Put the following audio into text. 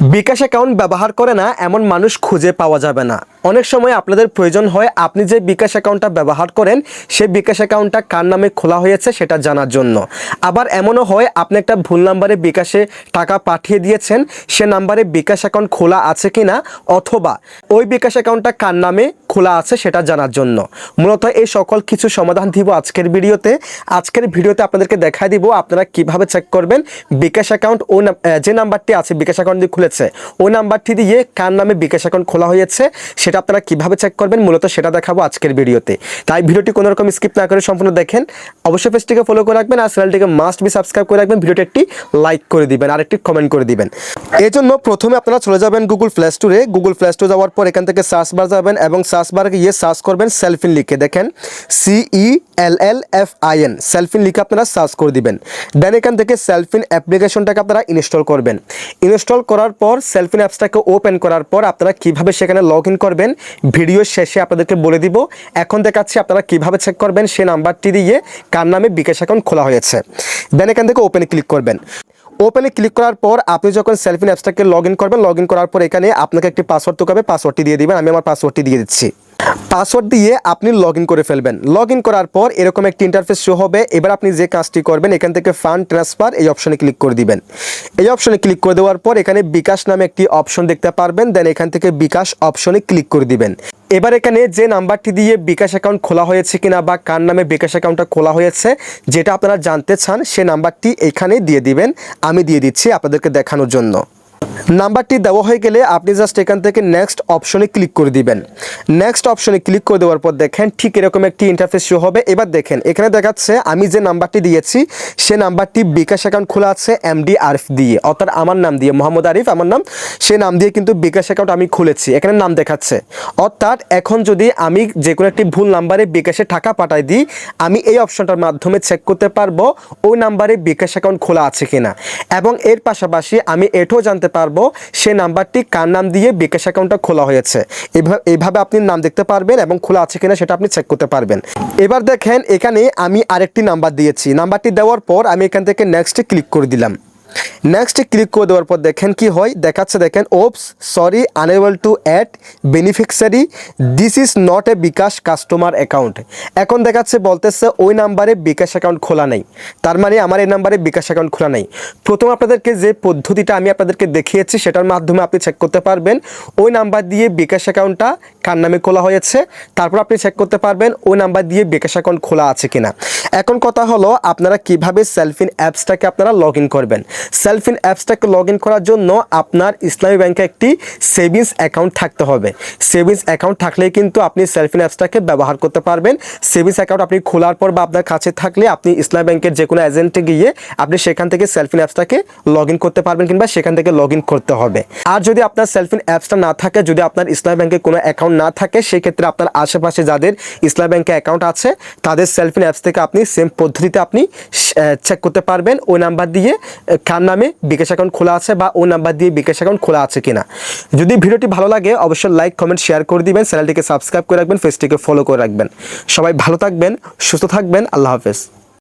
বিকাশ account ব্যবহার করে না, এমন মানুষ খুঁজে পাওয়া যাবে না। অনেক সময় আপনাদের প্রয়োজন হয়, আপনি যে বিকাশ অ্যাকাউন্টটা ব্যবহার করেন সেই বিকাশ অ্যাকাউন্টটা কার নামে খোলা হয়েছে সেটা জানার জন্য। আবার এমনও হয়, আপনি একটা ভুল নাম্বারে বিকাশে টাকা পাঠিয়ে দিয়েছেন, সে নাম্বারে বিকাশ অ্যাকাউন্ট খোলা আছে কি না অথবা ওই বিকাশ অ্যাকাউন্টটা কার নামে খোলা আছে সেটা জানার জন্য। মূলত এই সকল কিছু সমাধান দিব আজকের ভিডিওতে। আজকের ভিডিওতে আপনাদেরকে দেখাই দিব আপনারা কীভাবে চেক করবেন। বিকাশ অ্যাকাউন্ট ও যে নাম্বারটি আছে, বিকাশ অ্যাকাউন্ট দিয়ে খুলেছে ওই নাম্বারটি দিয়ে কার নামে বিকাশ অ্যাকাউন্ট খোলা হয়েছে, সেটা আপনারা কীভাবে চেক করবেন, মূলত সেটা দেখাবো আজকের ভিডিওতে। তাই ভিডিওটি কোনো রকম স্কিপ না করে সম্পূর্ণ দেখেন। অবশ্যই পেজটিকে ফলো করে রাখবেন আর চ্যানেলটিকে মাস্ট বি সাবস্ক্রাইব করে রাখবেন। ভিডিওটি একটি লাইক করে দিবেন আর একটি কমেন্ট করে দিবেন। এই জন্য প্রথমে আপনারা চলে যাবেন গুগল প্লে স্টোরে গুগল প্লে স্টোর যাওয়ার পর এখান থেকে সার্চ বার যাবেন এবং সার্চ বারে গিয়ে সার্চ করবেন সেলফিন লিখে দেখেন C L L F I N CellFin লিখে আপনারা সার্চ করে দিবেন। দেন এখান থেকে সেলফিন অ্যাপ্লিকেশনটাকে আপনারা ইনস্টল করবেন। ইনস্টল করার পর সেলফিন অ্যাপসটাকে ওপেন করার পর আপনারা কীভাবে সেখানে লগ ইন করবেন ভিডিও শেষে আপনাদেরকে বলে দিব। এখন দেখাচ্ছি আপনারা কীভাবে চেক করবেন সে নাম্বারটি দিয়ে কার নামে বিকাশ অ্যাকাউন্ট খোলা হয়েছে। দেন এখান থেকে ওপেনে ক্লিক করবেন। ওপেনে ক্লিক করার পর আপনি যখন সেলফিন অ্যাপসটাকে লগ ইন করবেন লগ ইন করার পর এখানে আপনাকে একটি পাসওয়ার্ড তো হবে পাসওয়ার্ডটি দিয়ে দিবেন, আমি আমার পাসওয়ার্ডটি দিয়ে দিচ্ছি। পাসওয়ার্ড দিয়ে আপনি লগ করে ফেলবেন। লগ করার পর এরকম একটি ইন্টারফেস শো হবে। এবার আপনি যে কাজটি করবেন, এখান থেকে ফান্ড ট্রান্সফার এই অপশনে ক্লিক করে দিবেন। এই অপশনে ক্লিক করে দেওয়ার পর এখানে বিকাশ নামে একটি অপশন দেখতে পারবেন। দেন এখান থেকে বিকাশ অপশনে ক্লিক করে দিবেন। এবার এখানে যে নাম্বারটি দিয়ে বিকাশ অ্যাকাউন্ট খোলা হয়েছে কিনা বা কার নামে বিকাশ অ্যাকাউন্টটা খোলা হয়েছে, যেটা আপনারা জানতে চান, সে নাম্বারটি এখানে দিয়ে দিবেন। আমি দিয়ে দিচ্ছি আপনাদেরকে দেখানোর জন্য। নাম্বারটি দেওয়া হয়ে গেলে আপনি জাস্ট এখান থেকে নেক্সট অপশনে ক্লিক করে দিবেন। নেক্সট অপশনে ক্লিক করে দেওয়ার পর দেখেন ঠিক এরকম একটি ইন্টারফেস শো হবে। এবার দেখেন, এখানে দেখাচ্ছে আমি যে নাম্বারটি দিয়েছি, সে নাম্বারটি বিকাশ অ্যাকাউন্ট খোলা আছে এমডি আরিফ দিয়ে। অর্থাৎ আমার নাম দিয়ে, মোহাম্মদ আরিফ, আমার নাম, সে নাম দিয়ে কিন্তু বিকাশ অ্যাকাউন্ট আমি খুলেছি। এখানে নাম দেখাচ্ছে। অর্থাৎ এখন যদি আমি যে কোনো একটি ভুল নাম্বারে বিকাশে টাকা পাঠাই দিই, আমি এই অপশনটার মাধ্যমে চেক করতে পারব ওই নাম্বারে বিকাশ অ্যাকাউন্ট খোলা আছে কিনা। এবং এর পাশাপাশি আমি এটাও জানতে পারব সে নাম্বারটি কার নাম দিয়ে বিকাশ অ্যাকাউন্টটা খোলা হয়েছে? এভাবে আপনি নাম দেখতে পারবেন এবং খোলা আছে কিনা সেটা আপনি চেক করতে পারবেন। এবার দেখেন, এখানে আমি আরেকটি নাম্বার দিয়েছি। নাম্বারটি দেওয়ার পর আমি এখান থেকে নেক্সটে ক্লিক করে দিলাম। নেক্সটে ক্লিক করে দেওয়ার পর দেখেন কি হয়? দেখাচ্ছে দেখেন oops sorry unable to add beneficiary this is not a bKash customer account এখন দেখাচ্ছে, বলতেছে, ওই নাম্বারে বিকাশ অ্যাকাউন্ট খোলা নেই। তার মানে আমার এই নাম্বারে বিকাশ অ্যাকাউন্ট খোলা নেই। প্রথম আপনাদেরকে যে পদ্ধতিটা আমি আপনাদেরকে দেখিয়েছি, সেটার মাধ্যমে আপনি চেক করতে পারবেন। ওই নাম্বার দিয়ে বিকাশ অ্যাকাউন্টটা কার নামে খোলা হয়েছে? তারপর আপনি চেক করতে পারবেন, ওই নাম্বার দিয়ে বিকাশ অ্যাকাউন্ট খোলা আছে কিনা। এখন কথা হলো আপনারা কীভাবে সেলফিন অ্যাপসটাকে আপনারা লগ ইন করবেন। সেলফিন অ্যাপসটাকে লগ ইন করার জন্য আপনার ইসলামী ব্যাংকে একটি সেভিংস অ্যাকাউন্ট থাকতে হবে। সেভিংস অ্যাকাউন্ট থাকলেই কিন্তু আপনি সেলফিন অ্যাপসটাকে ব্যবহার করতে পারবেন। সেভিংস অ্যাকাউন্ট আপনি খোলার পর বা আপনার কাছে থাকলে আপনি ইসলামী ব্যাংকের যে কোনো এজেন্টে গিয়ে আপনি সেখান থেকে সেলফিন অ্যাপসটাকে লগ ইন করতে পারবেন কিংবা সেখান থেকে লগ ইন করতে হবে। আর যদি আপনার সেলফিন অ্যাপসটা না থাকে, যদি আপনার ইসলামী ব্যাংকে কোনো অ্যাকাউন্ট না থাকে, সেক্ষেত্রে আপনার আশেপাশে যাদের ইসলামী ব্যাংকে অ্যাকাউন্ট আছে, তাদের সেলফিন অ্যাপস থেকে আপনি সেম পদ্ধতিতে আপনি চেক করতে পারবেন। ওই নাম্বার দিয়ে কার নামে বিকাশ অ্যাকাউন্ট খোলা আছে বা ওই নাম্বার দিয়ে বিকাশ অ্যাকাউন্ট খোলা আছে কিনা। যদি ভিডিওটি ভালো লাগে, অবশ্যই লাইক কমেন্ট শেয়ার করে দিবেন। চ্যানেলটিকে সাবস্ক্রাইব করে রাখবেন ফেসটিকে ফলো করে রাখবেন। সবাই ভালো থাকবেন, সুস্থ থাকবেন। আল্লাহ হাফেজ।